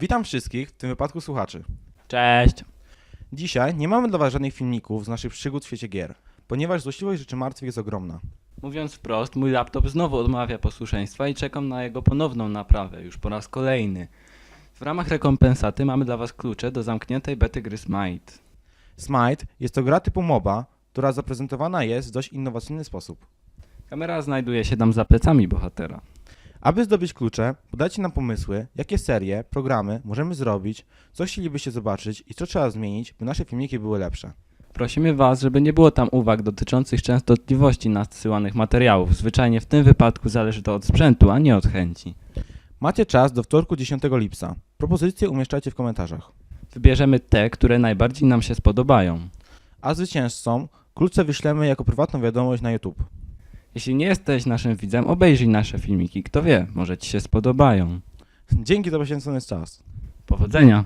Witam wszystkich, w tym wypadku słuchaczy. Cześć! Dzisiaj nie mamy dla Was żadnych filmików z naszych przygód w świecie gier, ponieważ złośliwość rzeczy martwych jest ogromna. Mówiąc wprost, mój laptop znowu odmawia posłuszeństwa i czekam na jego ponowną naprawę, już po raz kolejny. W ramach rekompensaty mamy dla Was klucze do zamkniętej bety gry Smite. Smite jest to gra typu MOBA, która zaprezentowana jest w dość innowacyjny sposób. Kamera znajduje się tam za plecami bohatera. Aby zdobyć klucze, podajcie nam pomysły, jakie serie, programy możemy zrobić, co chcielibyście zobaczyć i co trzeba zmienić, by nasze filmiki były lepsze. Prosimy Was, żeby nie było tam uwag dotyczących częstotliwości nadsyłanych materiałów. Zwyczajnie w tym wypadku zależy to od sprzętu, a nie od chęci. Macie czas do wtorku 10 lipca. Propozycje umieszczajcie w komentarzach. Wybierzemy te, które najbardziej nam się spodobają. A zwycięzcom klucze wyślemy jako prywatną wiadomość na YouTube. Jeśli nie jesteś naszym widzem, obejrzyj nasze filmiki. Kto wie, może Ci się spodobają. Dzięki za poświęcony czas. Powodzenia!